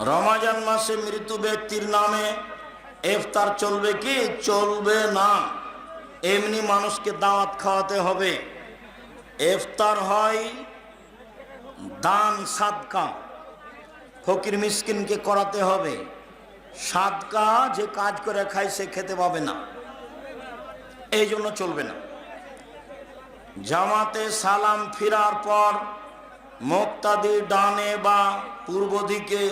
রমাজান মাসে মৃত ব্যক্তির নামে ইফতার চলবে কি? চলবে না। এমনি মানুষকে দাওয়াত খাওয়াতে হবে। ইফতার হয় দান, সাদকা। ফকির মিসকিনকে করাতে হবে। সাদকা যে কাজ করে খায়, সে খেতে পাবে না। এই জন্য চলবে না। জামাতে সালাম ফিরার পর মুক্তাদি ডানে বা পূর্ব দিকে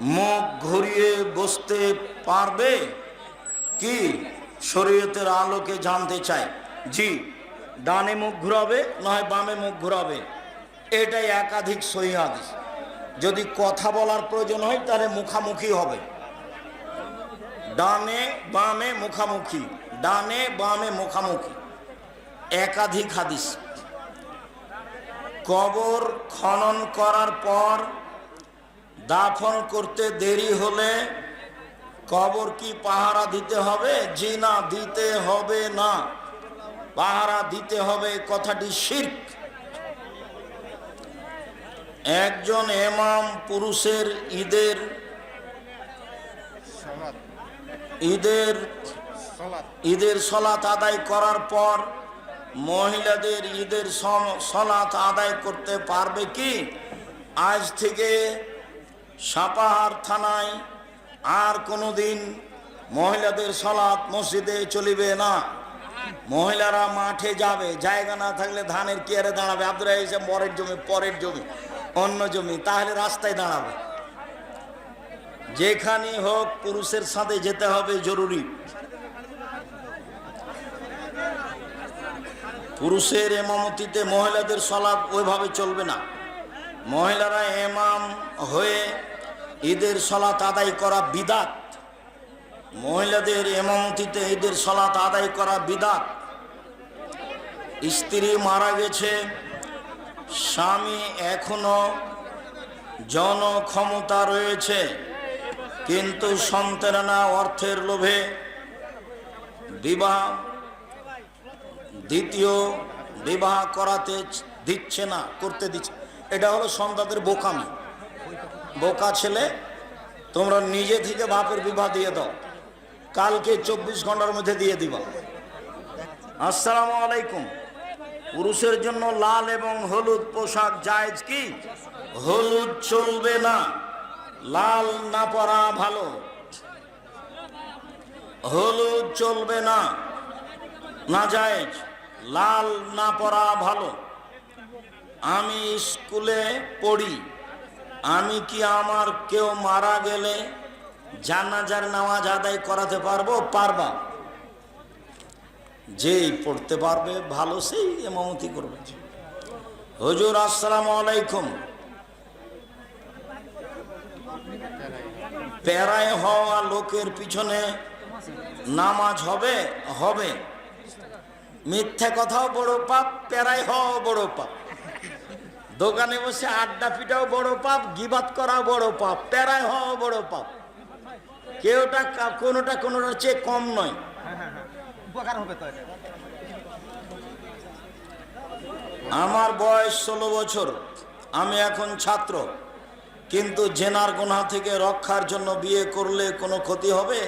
মুখ ঘুরিয়ে বসতে পারবে? কি? শরীয়তের আলোকে জানতে চাই। জি, ডানে মুখ ঘুরাবে, নয় বামে মুখ ঘুরাবে। এটাই একাধিক সহি হাদিস। যদি কথা বলার প্রয়োজন হয়, তাহলে মুখামুখি হবে। ডানে বামে মুখামুখি, ডানে বামে মুখামুখি। একাধিক হাদিস। কবর খনন করার পর দাফন করতে দেরি হলে কবর কি পাহারা দিতে হবে? জি না দিতে হবে না। পাহারা দিতে হবে কথাটি শির্ক। একজন এমাম পুরুষের ঈদের ঈদের ঈদের সলাত আদায় করার পর মহিলাদের ঈদের সলাত আদায় করতে পারবে কি? আজ থেকে সাপাহার থানায় আর কোনো দিন মহিলাদের সলাৎ মসজিদে চলিবে না। মহিলারা মাঠে যাবে, জায়গা না থাকলে ধানের কেয়ারে দাঁড়াবে। আব্দুল হিসেব পরের জমি পরের জমি, অন্য জমি, তাহলে রাস্তায় দাঁড়াবে। যেখানে হোক পুরুষের সাথে যেতে হবে জরুরি। পুরুষের এমামতিতে মহিলাদের সলাপ ওইভাবে চলবে না। মহিলারা এমাম হয়ে ঈদের সলাত আদায় করা বিদাত। মহিলাদের এমামতিতে ঈদের সলাত আদায় করা বিদাত। স্ত্রী মারা গেছে, স্বামী এখনও জন ক্ষমতা রয়েছে, কিন্তু সন্তানা অর্থের লোভে বিবাহ দ্বিতীয় বিবাহ করাতে দিচ্ছে না, করতে দিচ্ছে। এটা হলো সন্তানদের বোকামি। বোকা ছেলে, তোমরা নিজে থেকে বাপের বিবাহ দিয়ে দাও। কালকে চব্বিশ ঘণ্টার মধ্যে দিয়ে দিবা। আসসালামু আলাইকুম। পুরুষের জন্য লাল এবং হলুদ পোশাক জায়েজ কি? হলুদ চলবে না। লাল না পরা ভালো। হলুদ চলবে না। না জায়েজ। লাল না পরা ভালো? আমি স্কুলে পড়ি। আমি কি আমার কেউ মারা গেলে জানাজার নামাজ আদায় করাতে পারব? পারবা। যেই পড়তে পারবে, ভালো সেই এমামতি করবে। হজুর, আসসালাম আলাইকুম। প্যারায় হওয়া লোকের পিছনে নামাজ হবে? হবে। মিথ্যা কথাও বড় পাপ প্যারায় হওয়াও বড় পাপ। দোকানে বসে আড্ডা পিটাও বড় পাপ গিবাত করাও বড় পাপ প্যারায় হওয়াও বড় পাপ। কেউটা কোনোটা কোনোটার চেয়ে কম নয়। আমার বয়স ষোলো বছর আমি এখন ছাত্র। কিন্তু জেনার গোনা থেকে রক্ষার জন্য বিয়ে করলে কোনো ক্ষতি হবে?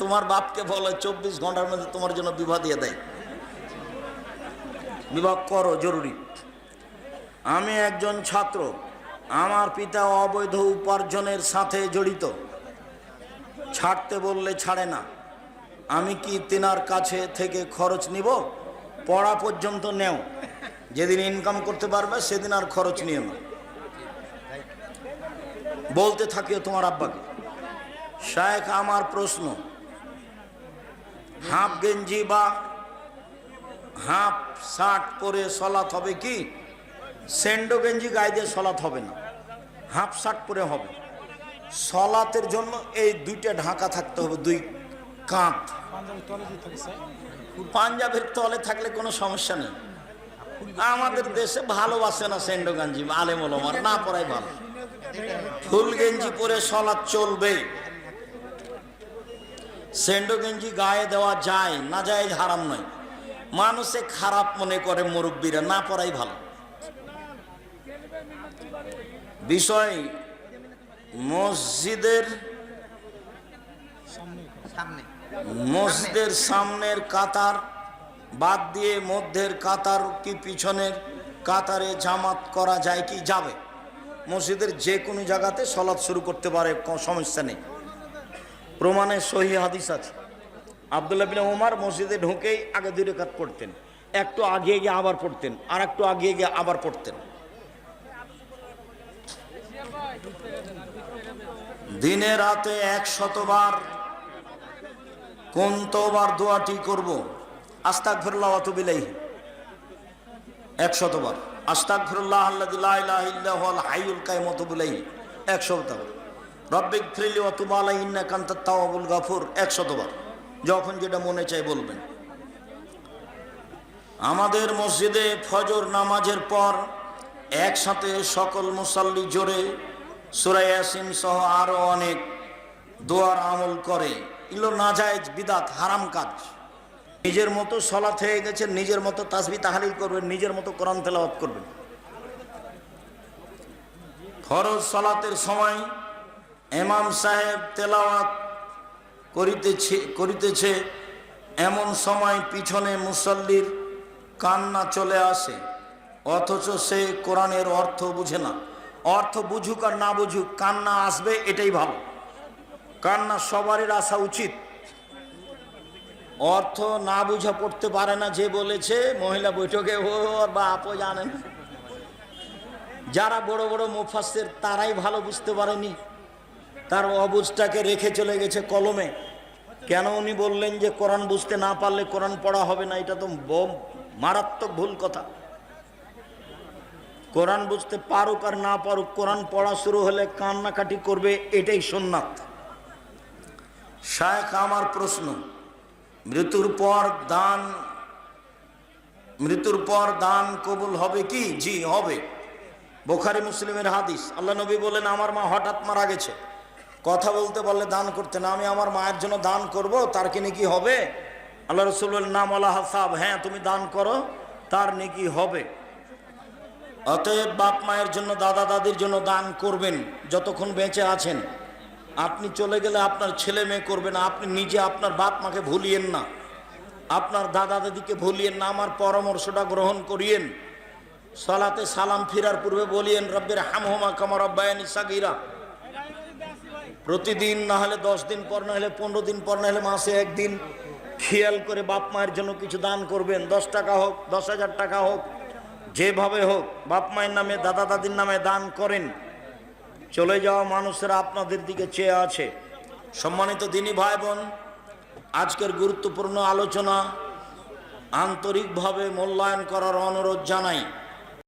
তোমার বাপকে বলে চব্বিশ ঘণ্টার মধ্যে তোমার জন্য বিবাহ দিয়ে দেয়। বিবাহ করো, জরুরি। আমি একজন ছাত্র। আমার পিতা অবৈধ উপার্জনের সাথে জড়িত। ছাড়তে বললে ছাড়ে না। আমি কি তেনার কাছে থেকে খরচ নিব? পড়া পর্যন্ত নেও। যেদিন ইনকাম করতে পারবে, সেদিন আর খরচ নিও না। বলতে থাকিও তোমার আব্বাকে। শায়েখ, আমার প্রশ্ন। হাফ গেঞ্জি বা হাফ শার্ট পরে সলাৎ হবে কি? সেন্ডো গেঞ্জি গায়ে দিয়ে সলাৎ হবে না। হাফ শার্ট পরে হবে। সলাতের জন্য এই দুইটা ঢাকা থাকতে হবে, দুই কাঁধ। পাঞ্জাবের তলে থাকলে কোনো সমস্যা নেই। আমাদের দেশে ভালোবাসে না সেন্ডো গঞ্জি, আলেম ওলমার, না পড়াই ভালো। ফুল গেঞ্জি পরে সলাৎ চলবে সেন্ডো গেঞ্জি গায়ে দেওয়া যায়, না যায় হারাম নয়। মানুষে খারাপ মনে করে মুরব্বীরা না পড়াই ভালো। বিষয় মসজিদের মসজিদের সামনের কাতার বাদ দিয়ে মধ্যের কাতার কি পিছনের কাতারে জামাত করা যায় কি যাবে? মসজিদের যে কোনো জায়গাতে সলাৎ শুরু করতে পারে কোনো সমস্যা নেই। প্রমাণে সহি হাদিস আছে। আবদুল্লাহ বিন ওমার মসজিদে ঢুকেই আগে দুই রেখাত পড়তেন। একটু আগিয়ে গিয়ে আবার পড়তেন আর একটু আগিয়ে গিয়ে আবার পড়তেন। দিনে রাতে এক শতবার কোন তোবার দোয়াটি করব? আস্তাক ফিরল্লাহ অতবিলাই এক শতবার আস্তাক ফিরল্লাহ আল্লাহ হাইউল কায় এক শতবার রব্বিক ফ্রিলি অতুবালাই ইন্না কান্তা তাওয়াবুল গাফুর। এক শতবার যখন যেটা মনে চাই বলবেন। আমাদের মসজিদে ফজর নামাজের পর একসাথে সকল মুসাল্লি জোরে সুরাইয়াসিন সহ আরও অনেক দোয়ার আমল করে। ইলো নাজায়েজ, বিদাত, হারাম কাজ। নিজের মতো সলাৎ হয়ে গেছে, নিজের মতো তাসবি তাহালিল করবেন, নিজের মতো কোরআন তেলাওয়াত করবেন। ফরজ সলাতের সময় এমাম সাহেব তেলাওয়াত করিতেছে করিতেছে, এমন সময় পিছনে মুসল্লির কান্না চলে আসে, অথচ সে কোরআনের অর্থ বুঝে না। অর্থ বুঝুক আর না বুঝুক, কান্না আসবে এটাই ভালো। কান্না সবারই আসা উচিত। অর্থ না বুঝা পড়তে পারে না, যে বলেছে, মহিলা বৈঠকে, ও, ওর বাপও জানে না। যারা বড় বড় মুফাসের তারাই ভালো বুঝতে পারেনি। তার অবুজটাকে রেখে চলে গেছে কলমে। কেন উনি বললেন যে কোরআন বুঝতে না পারলে কোরআন পড়া হবে না, এটা তো মারাত্মক ভুল কথা। কোরআন বুঝতে পারুক আর না পারুক, কোরআন পড়া শুরু হলে কান্নাকাটি করবে, এটাই সোননাথ শায়েখ, আমার প্রশ্ন, মৃত্যুর পর দান, মৃত্যুর পর দান কবুল হবে কি? জি, হবে। বোখারি মুসলিমের হাদিস, আল্লাহ নবী বলেন, আমার মা হঠাৎ মারা গেছে। কথা বলতে বললে দান করতে না, আমি আমার মায়ের জন্য দান করব, তার কি নাকি হবে? আল্লাহ রসুল নাম আল্লাহ সাহ হ্যাঁ তুমি দান করো, তার নাকি হবে। অতএব বাপ মায়ের জন্য, দাদা দাদির জন্য দান করবেন, যতক্ষণ বেঁচে আছেন। আপনি চলে গেলে আপনার ছেলে মেয়ে করবেন আপনি নিজে আপনার বাপ মাকে ভুলিয়েন না। আপনার দাদা দাদিকে ভুলিয়েন না, আমার পরামর্শটা গ্রহণ করিয়েন। সালাতে সালাম ফিরার পূর্বে বলিয়েন, রব্বের হামহমা কামার আব্বায়ানি সাগিরা। প্রতিদিন না হলে দশ দিন পর, না হলে পনেরো দিন পর, না হলে মাসে একদিন খেয়াল করে বাপ মায়ের জন্য কিছু দান করবেন। দশ টাকা হোক, দশ হাজার টাকা হোক, যেভাবে হোক, বাপ মায়ের নামে, দাদা দাদির নামে দান করেন। চলে যাওয়া মানুষেরা আপনাদের দিকে চেয়ে আছে। সম্মানিত দিনী ভাই বোন আজকের গুরুত্বপূর্ণ আলোচনা আন্তরিকভাবে মূল্যায়ন করার অনুরোধ জানাই।